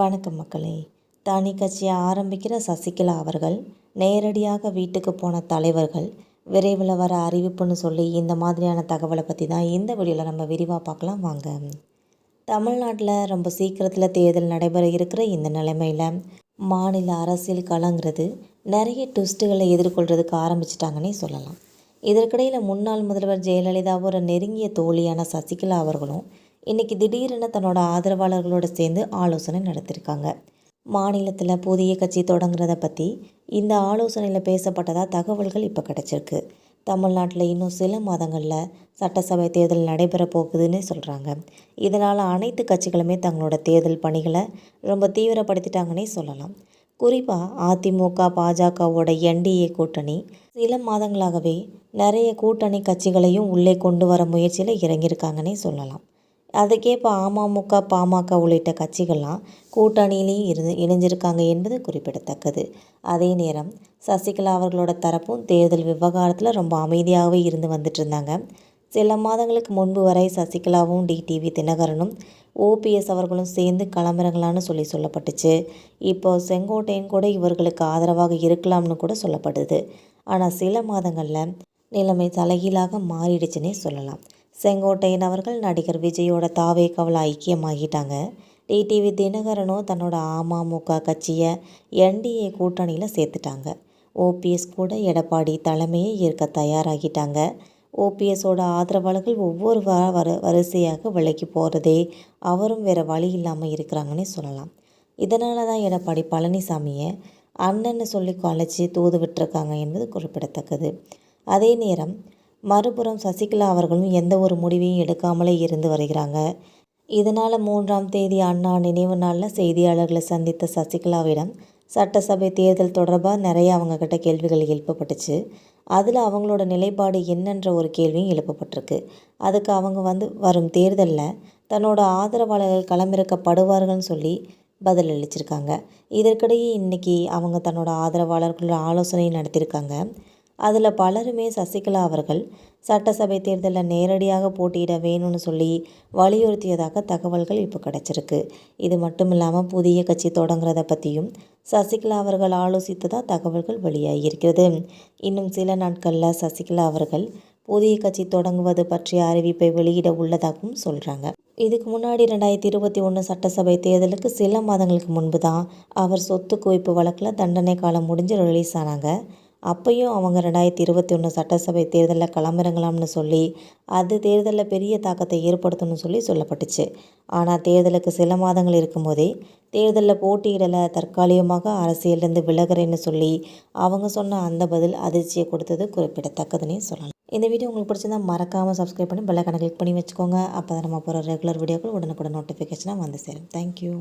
வணக்கம் மக்களே. தனி கட்சியை ஆரம்பிக்கிற சசிகலா அவர்கள் நேரடியாக வீட்டுக்கு போன தலைவர்கள் விரைவில் வர அறிவிப்புன்னு சொல்லி இந்த மாதிரியான தகவலை பற்றி தான் இந்த வீடியோவில் நம்ம விரிவாக பார்க்கலாம் வாங்க. தமிழ்நாட்டில் ரொம்ப சீக்கிரத்தில் தேர்தல் நடைபெற இருக்கிற இந்த நிலைமையில் மாநில அரசியல் களங்கிறது நிறைய ட்விஸ்ட்டுகளை எதிர்கொள்கிறதுக்கு ஆரம்பிச்சிட்டாங்கன்னே சொல்லலாம். இதற்கிடையில் முன்னாள் முதல்வர் ஜெயலலிதாவோட நெருங்கிய தோழியான சசிகலா அவர்களும் இன்றைக்கி திடீரென தன்னோட ஆதரவாளர்களோடு சேர்ந்து ஆலோசனை நடத்தியிருக்காங்க மாநிலத்தில் புதிய கட்சி தொடங்குறத பற்றி இந்த ஆலோசனையில் பேசப்பட்டதாக தகவல்கள் இப்போ கிடச்சிருக்கு. தமிழ்நாட்டில் இன்னும் சில மாதங்களில் சட்டசபை தேர்தல் நடைபெற போகுதுன்னு சொல்கிறாங்க இதனால் அனைத்து கட்சிகளுமே தங்களோட தேர்தல் பணிகளை ரொம்ப தீவிரப்படுத்திட்டாங்கன்னே சொல்லலாம். குறிப்பாக அதிமுக பாஜகவோட என்டிஏ கூட்டணி சில மாதங்களாகவே நிறைய கூட்டணி கட்சிகளையும் உள்ளே கொண்டு வர முயற்சியில் இறங்கியிருக்காங்கன்னே சொல்லலாம். அதுக்கேற்ப அமமுக பாமக உள்ளிட்ட கட்சிகள்லாம் கூட்டணியிலையும் இருந்து இணைஞ்சிருக்காங்க என்பது குறிப்பிடத்தக்கது. அதே நேரம் சசிகலா அவர்களோட தரப்பும் தேர்தல் விவகாரத்தில் ரொம்ப அமைதியாகவே இருந்து வந்துட்டு இருந்தாங்க சில மாதங்களுக்கு முன்பு வரை சசிகலாவும் டிடிவி தினகரனும் ஓபிஎஸ் அவர்களும் சேர்ந்து கிளம்புறாங்களான்னு சொல்லி சொல்லப்பட்டுச்சு. இப்போ செங்கோட்டையன் கூட இவர்களுக்கு ஆதரவாக இருக்கலாம்னு கூட சொல்லப்படுது. ஆனால் சில மாதங்களில் நிலைமை தலைகீழாக மாறிடுச்சுன்னே சொல்லலாம். செங்கோட்டையன் அவர்கள் நடிகர் விஜயோட தாவே கவலை ஐக்கியமாகிட்டாங்க. டிடிவி தினகரனும் தன்னோட அமமுக கட்சியை என்டிஏ கூட்டணியில் சேர்த்துட்டாங்க. ஓபிஎஸ் கூட எடப்பாடி தலைமையை ஏற்க தயாராகிட்டாங்க. ஓபிஎஸோட ஆதரவாளர்கள் ஒவ்வொரு வ வரிசையாக விலைக்கு போகிறதே அவரும் வேறு வழி இல்லாமல் இருக்கிறாங்கன்னே சொல்லலாம். இதனால தான் எடப்பாடி பழனிசாமியை அண்ணன்னு சொல்லி கலைச்சி தூது விட்டுருக்காங்க என்பது குறிப்பிடத்தக்கது. அதே நேரம் மறுபுறம் சசிகலா அவர்களும் எந்த ஒரு முடிவையும் எடுக்காமலே இருந்து வருகிறாங்க. இதனால் மூன்றாம் தேதி அண்ணா நினைவு நாளில் செய்தியாளர்களை சந்தித்த சசிகலாவிடம் சட்டசபை தேர்தல் தொடர்பாக நிறைய அவங்கக்கிட்ட கேள்விகள் எழுப்பப்பட்டுச்சு. அதில் அவங்களோட நிலைப்பாடு என்னன்ற ஒரு கேள்வியும் எழுப்பப்பட்டிருக்கு. அதுக்கு அவங்க வந்து வரும் தேர்தலில் தன்னோட ஆதரவாளர்கள் களமிறக்கப்படுவார்கள்னு சொல்லி பதில் அளிச்சிருக்காங்க. இதற்கிடையே இன்றைக்கி அவங்க தன்னோட ஆதரவாளர்களோட ஆலோசனை நடத்தியிருக்காங்க அதில் பலருமே சசிகலா அவர்கள் சட்டசபை தேர்தலில் நேரடியாக போட்டியிட வேணும்னு சொல்லி வலியுறுத்தியதாக தகவல்கள் இப்போ கிடச்சிருக்கு. இது மட்டும் இல்லாமல் புதிய கட்சி தொடங்குறத பற்றியும் சசிகலா அவர்கள் ஆலோசித்ததாக தகவல்கள் வெளியாகியிருக்கிறது இன்னும் சில நாட்களில் சசிகலா அவர்கள் புதிய கட்சி தொடங்குவது பற்றிய அறிவிப்பை வெளியிட உள்ளதாகவும் சொல்கிறாங்க இதுக்கு முன்னாடி ரெண்டாயிரத்தி இருபத்தி ஒன்று சட்டசபை தேர்தலுக்கு சில மாதங்களுக்கு முன்பு தான் அவர் சொத்து குவிப்பு வழக்கில் தண்டனை காலம் முடிஞ்சு ரிலீஸ் ஆனாங்க. அப்பையும் அவங்க ரெண்டாயிரத்தி இருபத்தி ஒன்று சட்டசபை தேர்தலில் களமிறங்கலாம்னு சொல்லி அது தேர்தலில் பெரிய தாக்கத்தை ஏற்படுத்தணும்னு சொல்லி சொல்லப்பட்டுச்சு. ஆனால் தேர்தலுக்கு சில மாதங்கள் இருக்கும்போதே தேர்தலில் போட்டியிடலை தற்காலிகமாக அரசியலேருந்து விலகிறேன்னு சொல்லி அவங்க சொன்ன அந்த பதில் அதிர்ச்சியை கொடுத்தது குறிப்பிடத்தக்கதுன்னே சொல்லலாம். இந்த வீடியோ உங்களுக்கு பிடிச்சிருந்தா மறக்காமல் சப்ஸ்கிரைப் பண்ணி பெல்லைக்கான கிளிக் பண்ணி வச்சுக்கோங்க. அப்போ தான் நம்ம போகிற ரெகுலர் வீடியோக்கள் உடனுக்குடன் நோட்டிஃபிகேஷனாக வந்து சேரும். தேங்க்யூ